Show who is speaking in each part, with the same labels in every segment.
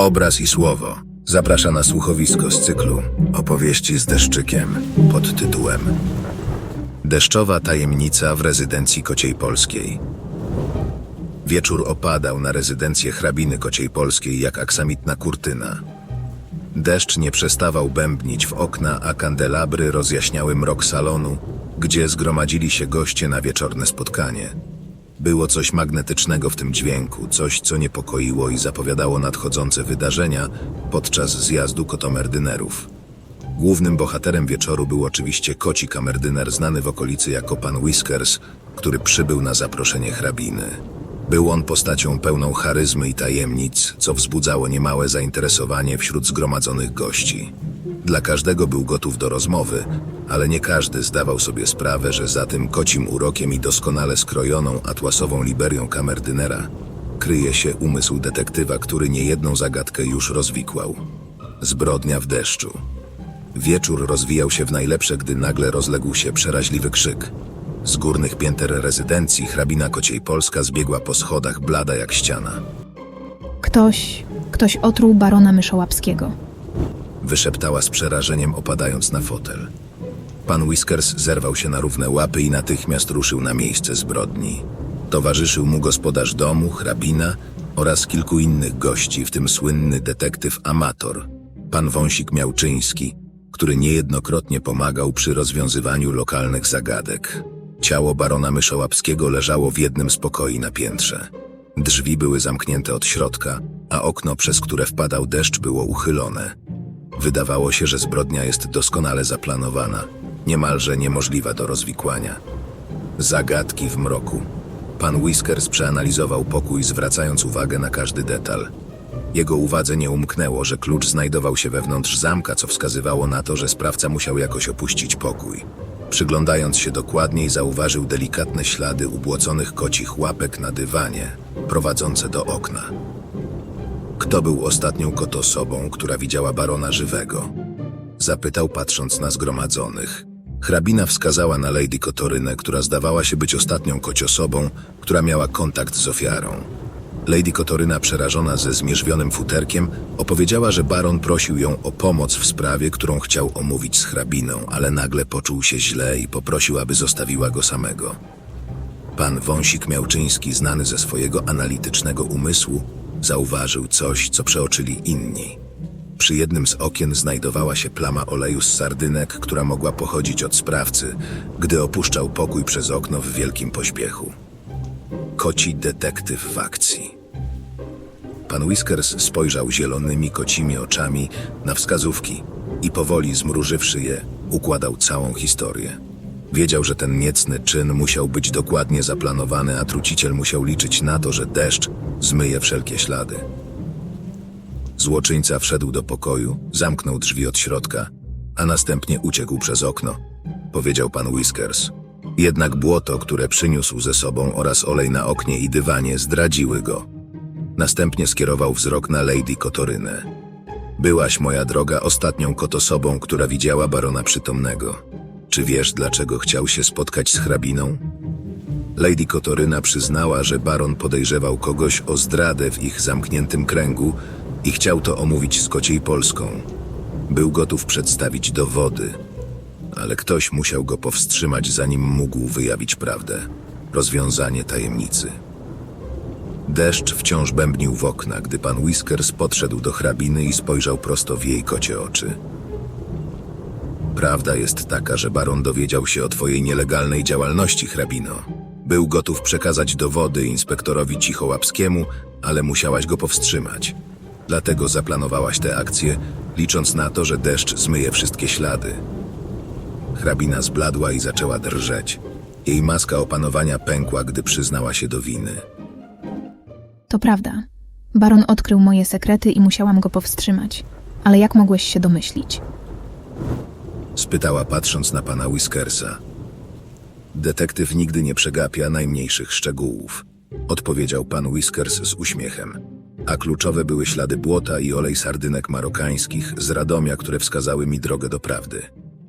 Speaker 1: Obraz i słowo zaprasza na słuchowisko z cyklu Opowieści z deszczykiem pod tytułem Deszczowa tajemnica w rezydencji Kociej Polskiej. Wieczór opadał na rezydencję hrabiny Kociej Polskiej jak aksamitna kurtyna. Deszcz nie przestawał bębnić w okna, a kandelabry rozjaśniały mrok salonu, gdzie zgromadzili się goście na wieczorne spotkanie. Było coś magnetycznego w tym dźwięku, coś, co niepokoiło i zapowiadało nadchodzące wydarzenia podczas zjazdu kotomerdynerów. Głównym bohaterem wieczoru był oczywiście koci kamerdyner znany w okolicy jako pan Whiskers, który przybył na zaproszenie hrabiny. Był on postacią pełną charyzmy i tajemnic, co wzbudzało niemałe zainteresowanie wśród zgromadzonych gości. Dla każdego był gotów do rozmowy, ale nie każdy zdawał sobie sprawę, że za tym kocim urokiem i doskonale skrojoną atłasową liberią kamerdynera kryje się umysł detektywa, który niejedną zagadkę już rozwikłał. Zbrodnia w deszczu. Wieczór rozwijał się w najlepsze, gdy nagle rozległ się przeraźliwy krzyk. Z górnych pięter rezydencji hrabina Kociej Polska zbiegła po schodach blada jak ściana.
Speaker 2: Ktoś, ktoś otruł barona Myszołapskiego.
Speaker 1: Wyszeptała z przerażeniem, opadając na fotel. Pan Whiskers zerwał się na równe łapy i natychmiast ruszył na miejsce zbrodni. Towarzyszył mu gospodarz domu, hrabina oraz kilku innych gości, w tym słynny detektyw amator, pan Wąsik Miałczyński, który niejednokrotnie pomagał przy rozwiązywaniu lokalnych zagadek. Ciało barona Myszołapskiego leżało w jednym z pokoi na piętrze. Drzwi były zamknięte od środka, a okno, przez które wpadał deszcz, było uchylone. Wydawało się, że zbrodnia jest doskonale zaplanowana, niemalże niemożliwa do rozwikłania. Zagadki w mroku. Pan Whiskers przeanalizował pokój, zwracając uwagę na każdy detal. Jego uwadze nie umknęło, że klucz znajdował się wewnątrz zamka, co wskazywało na to, że sprawca musiał jakoś opuścić pokój. Przyglądając się dokładniej, zauważył delikatne ślady ubłoconych kocich łapek na dywanie, prowadzące do okna. Kto był ostatnią kotosobą, która widziała barona żywego? Zapytał patrząc na zgromadzonych. Hrabina wskazała na Lady Kotorynę, która zdawała się być ostatnią kociosobą, która miała kontakt z ofiarą. Lady Kotoryna, przerażona ze zmierzwionym futerkiem, opowiedziała, że baron prosił ją o pomoc w sprawie, którą chciał omówić z hrabiną, ale nagle poczuł się źle i poprosił, aby zostawiła go samego. Pan Wąsik Miałczyński, znany ze swojego analitycznego umysłu, zauważył coś, co przeoczyli inni. Przy jednym z okien znajdowała się plama oleju z sardynek, która mogła pochodzić od sprawcy, gdy opuszczał pokój przez okno w wielkim pośpiechu. Koci detektyw w akcji. Pan Whiskers spojrzał zielonymi kocimi oczami na wskazówki i powoli zmrużywszy je, układał całą historię. Wiedział, że ten niecny czyn musiał być dokładnie zaplanowany, a truciciel musiał liczyć na to, że deszcz zmyje wszelkie ślady. Złoczyńca wszedł do pokoju, zamknął drzwi od środka, a następnie uciekł przez okno, powiedział pan Whiskers. Jednak błoto, które przyniósł ze sobą oraz olej na oknie i dywanie zdradziły go. Następnie skierował wzrok na Lady Kotorynę. Byłaś, moja droga, ostatnią kotosobą, która widziała barona przytomnego. Czy wiesz, dlaczego chciał się spotkać z hrabiną? Lady Kotoryna przyznała, że baron podejrzewał kogoś o zdradę w ich zamkniętym kręgu i chciał to omówić z kociej Polską. Był gotów przedstawić dowody, ale ktoś musiał go powstrzymać, zanim mógł wyjawić prawdę. Rozwiązanie tajemnicy. Deszcz wciąż bębnił w okna, gdy pan Whiskers podszedł do hrabiny i spojrzał prosto w jej kocie oczy. Prawda jest taka, że baron dowiedział się o twojej nielegalnej działalności, hrabino. Był gotów przekazać dowody inspektorowi Cichołapskiemu, ale musiałaś go powstrzymać. Dlatego zaplanowałaś tę akcję, licząc na to, że deszcz zmyje wszystkie ślady. Hrabina zbladła i zaczęła drżeć. Jej maska opanowania pękła, gdy przyznała się do winy.
Speaker 2: To prawda. Baron odkrył moje sekrety i musiałam go powstrzymać. Ale jak mogłeś się domyślić?
Speaker 1: Spytała patrząc na pana Whiskersa. Detektyw nigdy nie przegapia najmniejszych szczegółów, odpowiedział pan Whiskers z uśmiechem. A kluczowe były ślady błota i olej sardynek marokańskich z Radomia, które wskazały mi drogę do prawdy.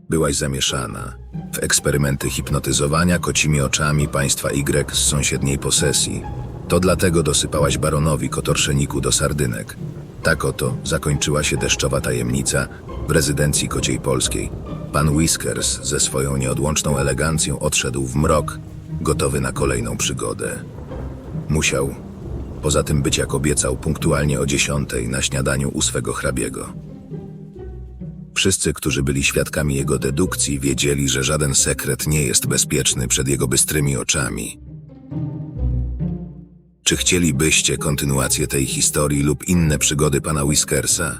Speaker 1: Byłaś zamieszana w eksperymenty hipnotyzowania kocimi oczami państwa Y z sąsiedniej posesji. To dlatego dosypałaś baronowi kotorszeniku do sardynek. Tak oto zakończyła się deszczowa tajemnica w rezydencji Kociej Polskiej. Pan Whiskers ze swoją nieodłączną elegancją odszedł w mrok, gotowy na kolejną przygodę. Musiał, poza tym być jak obiecał, punktualnie o dziesiątej na śniadaniu u swego hrabiego. Wszyscy, którzy byli świadkami jego dedukcji, wiedzieli, że żaden sekret nie jest bezpieczny przed jego bystrymi oczami. Czy chcielibyście kontynuację tej historii lub inne przygody pana Whiskersa?